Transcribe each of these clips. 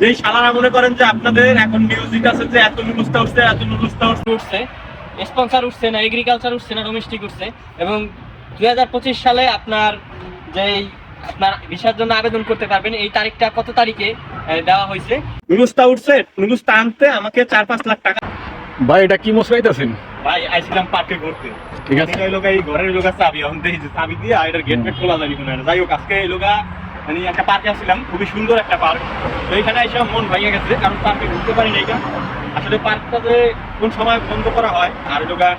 যেই শালারা মনে করেন যে আপনাদের এখন মিউজিক আছে যে এত নুরুস্তা উঠছে এত নুরুস্তা উঠছে। স্পন্সর উঠছে না এগ্রিকালচার উঠছে না ডোমেস্টিক উঠছে। এবং দুই সালে আপনার যেই আপনার ভিসার জন্য আবেদন করতে পারবেন এই তারিখটা কত তারিখে দেওয়া হয়েছে? নুরুস্তা উঠছে নুরুস্তা আনতে আমাকে চার পাঁচ লাখ টাকা। ভাই এটা কি মশলাইতেছেন ভাই আইছিলাম পার্কে ঘুরতে। ঠিক আছে। এই লোক এই ঘরের লোক চাবি এখন দেখি যে চাবি দিয়ে এটার গেট ফেট খোলা যাবে কোনো। যাই হোক আজকে এই লোকা মানে একটা পার্কে আসছিলাম, খুবই সুন্দর একটা পার্ক তো এখানে এসে মন ভেঙে গেছে, কারণ পার্কে ঘুরতে পারি না এটা আসলে পার্কটা যে কোন সময় বন্ধ করা হয় আর যোগা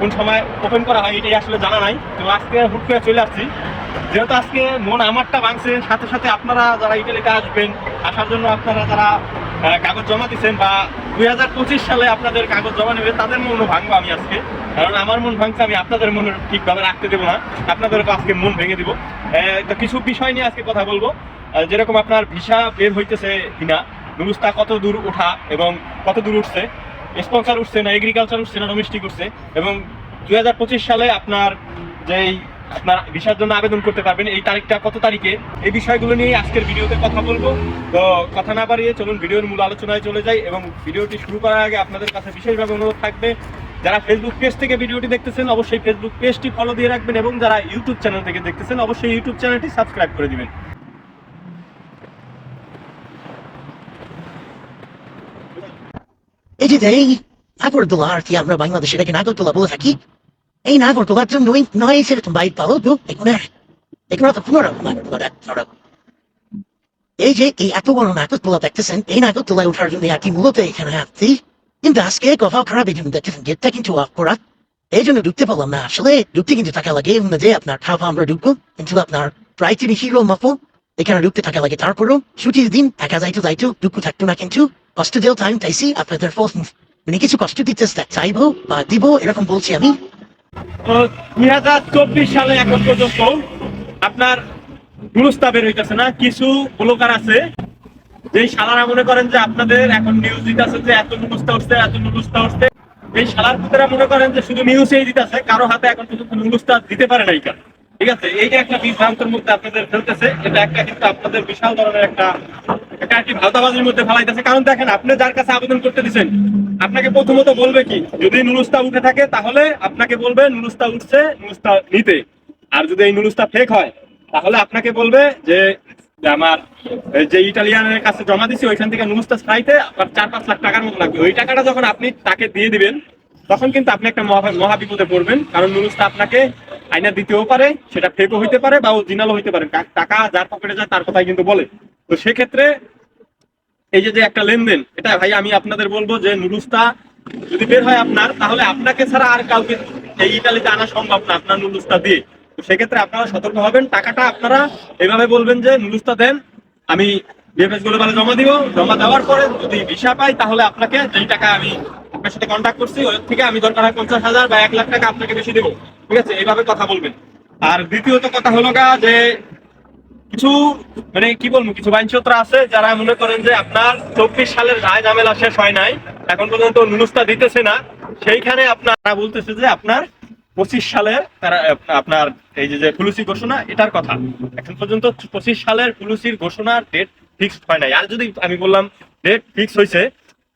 কোন সময় ওপেন করা হয় এটাই আসলে জানা নাই। তো আজকে হুট করে চলে আসছি। যেহেতু আজকে মন আমারটা ভাঙছে, সাথে সাথে আপনারা যারা ইটালিতে আসবেন, আসার জন্য আপনারা যারা কাগজ জমা দিচ্ছেন বা দুই হাজার পঁচিশ সালে আপনাদের কাগজ জমা নেবে, তাদের মনও ভাঙবো আমি আজকে। কারণ আমার মন ভাঙছে, আমি আপনাদের মনে ঠিকভাবে রাখতে দেবো না। আপনাদেরকে আজকে মন ভেঙে দিব। তো কিছু বিষয় নিয়ে আজকে কথা বলব। যেরকম আপনার ভিসা বের হইতেছে কিনা নুরুস্তা কত দূর ওঠা এবং কত দূর উঠছে স্পন্সর উঠছে না এগ্রিকালচার উঠছে না ডোমেস্টিক উঠছে, এবং দুই হাজার পঁচিশ সালে আপনার যেই আপনার ভিসার জন্য আবেদন করতে পারবেন। এই তারিখটা কত তারিখে? এই বিষয়গুলো নিয়ে আজকের ভিডিওতে কথা বলব। তো কথা না বাড়িয়ে চলুন, ভিডিওর মূল আলোচনায় চলে যাই এবং ভিডিওটি শুরু করার আগে আপনাদের কাছে বিশেষভাবে অনুরোধ থাকবে, যারা ফেসবুক পেজ থেকে ভিডিওটি দেখতেছেন, অবশ্যই ফেসবুক পেজটি ফলো দিয়ে রাখবেন এবং যারা ইউটিউব চ্যানেল থেকে দেখতেছেন, অবশ্যই ইউটিউব চ্যানেলটি সাবস্ক্রাইব করে দিবেন। এই যে এই নাগরদোলা আর কি আমরা বাংলাদেশে এটাকে নাগরদোলা বলে থাকি। এই নাগরদোলার জন্য নয় সেরকম বাইক পাবো তো এখানে এখানে তো পুনরায় নাগরদোলা ধরো। এই যে এই এত বড় নাগরদোলা দেখতেছেন এই নাগরদোলায় ওঠার জন্য কি মূলত এখানে আসছি কিন্তু আজকে কথা খারাপ এই জন্য দেখতেছেন গেটটা কিন্তু অফ করা এই জন্য ঢুকতে পারলাম না আসলে ঢুকতে কিন্তু টাকা লাগে এর মধ্যে আপনার খাওয়া আমরা ঢুকবো কিন্তু আপনার প্রায় তিনি হিরো মাফো এখানে ঢুকতে টাকা লাগে তারপরও ছুটির দিন একা যাইতো যাইতো ঢুকু থাকতো না কিন্তু কষ্ট দিয়েও টাইম চাইছি আপনাদের মানে কিছু কষ্ট দিতে চাইব বা দিব এরকম বলছি আমি দুই হাজার চব্বিশ সালে এখন পর্যন্ত আপনার গুরুস্তা বের হইতেছে না? কিছু ব্লগার আছে যে শালারা মনে করেন যে আপনাদের এখন নিউজ দিতেছে যে এত নুরুস্তা উঠছে এত নুরুস্তা উঠছে এই শালার পুতেরা মনে করেন যে শুধু নিউজেই দিতেছে, কারও হাতে এখন পর্যন্ত নুরুস্তা দিতে পারে নাই কেন? ঠিক আছে, এইটা একটা বিভ্রান্তের মধ্যে আপনাদের ফেলতেছে। এটা একটা কিন্তু আপনাদের বিশাল ধরনের একটা একটা একটি ভাওতাবাজির মধ্যে ফেলাইতেছে। কারণ দেখেন, আপনি যার কাছে আবেদন করতে দিচ্ছেন আপনাকে প্রথমত বলবে কি, যদি নুরুস্তা উঠে থাকে, তাহলে আপনাকে বলবে নুরুস্তা উঠছে, নুরুস্তা নিতে। আর যদি এই নুরুস্তা ফেক হয়, তাহলে আপনাকে বলবে যে আমার যে ইটালিয়ানের কাছে জমা দিছি, ওইখান থেকে নুরুস্তা ছাড়াইতে আপনার চার পাঁচ লাখ টাকার মতো লাগবে। ওই টাকাটা যখন আপনি তাকে দিয়ে দিবেন, তখন কিন্তু আপনি একটা মহা বিপদে পড়বেন। কারণ নুরুস্তা আপনাকে আইনা দিতেও পারে, সেটা ফেকও হইতে পারে বা ও অরিজিনালও হইতে পারে। টাকা যার পকেটে যায়, তার কথাই কিন্তু বলে। তো সেক্ষেত্রে এই যে একটা লেনদেন, এটা ভাই আমি আপনাদের বলব যে নুরুস্তা যদি বের হয় আপনার, তাহলে আপনাকে ছাড়া আর কাউকে এই ইটালিতে আনা সম্ভব না আপনার নুরুস্তা দিয়ে। সেক্ষেত্রে আপনারা সতর্ক হবেন, টাকাটা আপনারা এভাবে বলবেন যে নুরুস্তা দেন, আমি বিএফএসগুলো বলে জমা দিব, জমা দেওয়ার পরে যদি ভিসা পাই, তাহলে আপনাকে যেই টাকা আমি আপনার সাথে কন্ট্যাক্ট করছি ওর থেকে আমি দরকার হয় পঞ্চাশ হাজার বা এক লাখ টাকা আপনাকে বেশি দেবো। ঠিক আছে? এইভাবে কথা বলবেন। আর দ্বিতীয়ত কথা হলো গা যে কিছু মানে কি বলব, কিছু বাইনচত্র আছে যারা মনে করেন যে আপনার চব্বিশ সালের রায় ঝামেলা শেষ হয় নাই, এখন পর্যন্ত নুনুস্তা দিতেছে না। সেইখানে আপনারা বলতেছে যে আপনার পঁচিশ সালের তারা, আপনার এই যে পুলিশি ঘোষণা, এটার কথা। এখন পর্যন্ত পঁচিশ সালের পুলিশির ঘোষণার ডেট ফিক্সড হয় নাই। আর যদি আমি বললাম ডেট ফিক্স হয়েছে,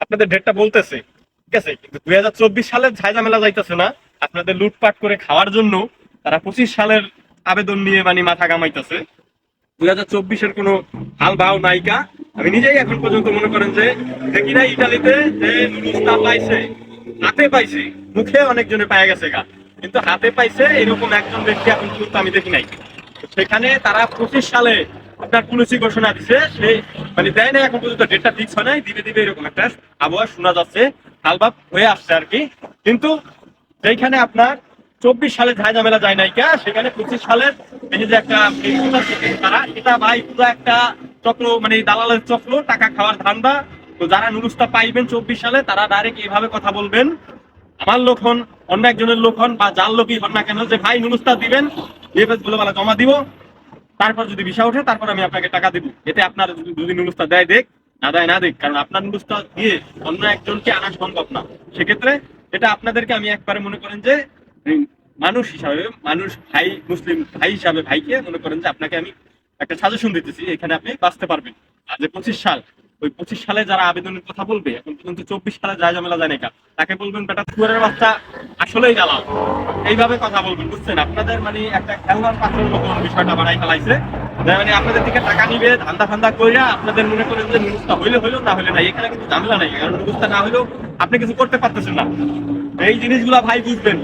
আপনাদের ডেটটা বলতেছে, ঠিক আছে? কিন্তু দুই হাজার চব্বিশ সালের ঝামেলা যাইতেছে না, আপনাদের লুটপাট করে খাওয়ার জন্য তারা পঁচিশ সালের আবেদন নিয়ে মানে মাথা কামাইতেছে দুই হাজার চব্বিশের কোনো হাল ভাও নায়িকা। আমি নিজেই এখন পর্যন্ত মনে করেন যে দেখি না ইটালিতে যে পাইছে, হাতে পাইছে, মুখে অনেকজনে পায়ে গেছে গা। কিন্তু হাতে পাইছে এরকম একজন ব্যক্তি এখন পর্যন্ত আমি দেখি নাই। সেখানে তারা পঁচিশ সালে আপনার পুলিশি ঘোষণা দিছে, সে মানে দেয় না এখন পর্যন্ত, ডেটটা হয় নাই দিবে দিবে এরকম একটা আবহাওয়া শোনা যাচ্ছে হালভাব হয়ে আসছে আর কি। কিন্তু যেখানে আপনার চব্বিশ সালে ঝাই ঝামেলা যায় নাইকা সেখানে পঁচিশ সালের একটা তারা এটা ভাই পুরো একটা চক্র মানে দালালের চক্র, টাকা খাওয়ার ধান্দা। তো যারা নুরুস্তা পাইবেন চব্বিশ সালে, তারা ডাইরেক্ট কথা বলবেন। আমার লোক হন, অন্য একজনের লোক হন, বা যার লোকই হন না কেন, যে ভাই নুরুস্তা দিবেন জমা দিব। তারপর যদি ভিসা ওঠে, তারপর আমি আপনাকে টাকা দিব। এতে আপনার যদি- নুরুস্তা দেয়, দেখ, না দেয়, না দেখ। কারণ আপনার নুরুস্তা দিয়ে অন্য একজনকে আনা সম্ভব না। সেক্ষেত্রে এটা আপনাদেরকে আমি একবারে মনে করেন যে মানুষ হিসাবে, মানুষ ভাই, মুসলিম ভাই হিসাবে ভাইকে মনে করেন যে আপনাকে আমি একটা সাজেশন দিতেছি, এখানে আপনি বাঁচতে পারবেন। আর যে পঁচিশ সাল, ওই পঁচিশ সালে যারা আবেদনের কথা বলবে, এখন পর্যন্ত চব্বিশ সালে যায় ঝামেলা যায় না তাকে বলবেন, বেটা চুয়ারের বাচ্চা আসলেই জ্বালাও এইভাবে কথা বলবেন, বুঝছেন? আপনাদের মানে একটা খেলনার পাত্রের মতন বিষয়টা বাড়াই ফেলাইছে। যে মানে আপনাদের থেকে টাকা নিবে, ধান্দা ফান্দা কইরা আপনাদের মনে করেন যে নিউজটা হইলে হইল না হইলে না এখানে কিন্তু ঝামেলা নাই, কারণ নিউজটা না হইলেও আপনি কিছু করতে পারতেছেন না। এই জিনিসগুলো ভাই বুঝবেন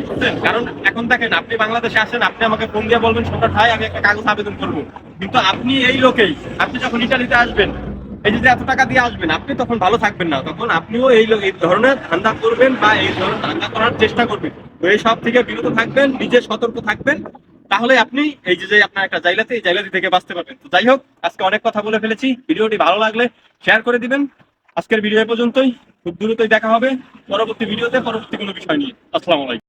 কারণ এখন দেখেন, আপনি বাংলাদেশে আসেন, আপনি আমাকে ফোন দিয়ে বলবেন সম্রাট ভাই, আমি একটা কাগজ আবেদন করব। কিন্তু আপনি এই লোকেই, আপনি যখন ইটালিতে আসবেন, এই যে এত টাকা দিয়ে আসবেন, আপনি তখন ভালো থাকবেন না। তখন আপনিও এই ধরনের ধান্দা করবেন বা এই ধরনের ধান্দা করার চেষ্টা করবেন। তো এই সব থেকে বিরত থাকবেন, নিজে সতর্ক থাকবেন। তাহলে আপনি এই যে যে আপনার একটা জাইলাতে, এই জাইলাতি থেকে বাঁচতে পারবেন। তো যাই হোক, আজকে অনেক কথা বলে ফেলেছি। ভিডিওটি ভালো লাগলে শেয়ার করে দিবেন। আজকের ভিডিও পর্যন্তই। খুব দ্রুতই দেখা হবে। পরবর্তী ভিডিওতে, পরবর্তী কোনো বিষয় নিয়ে। আসসালামু আলাইকুম।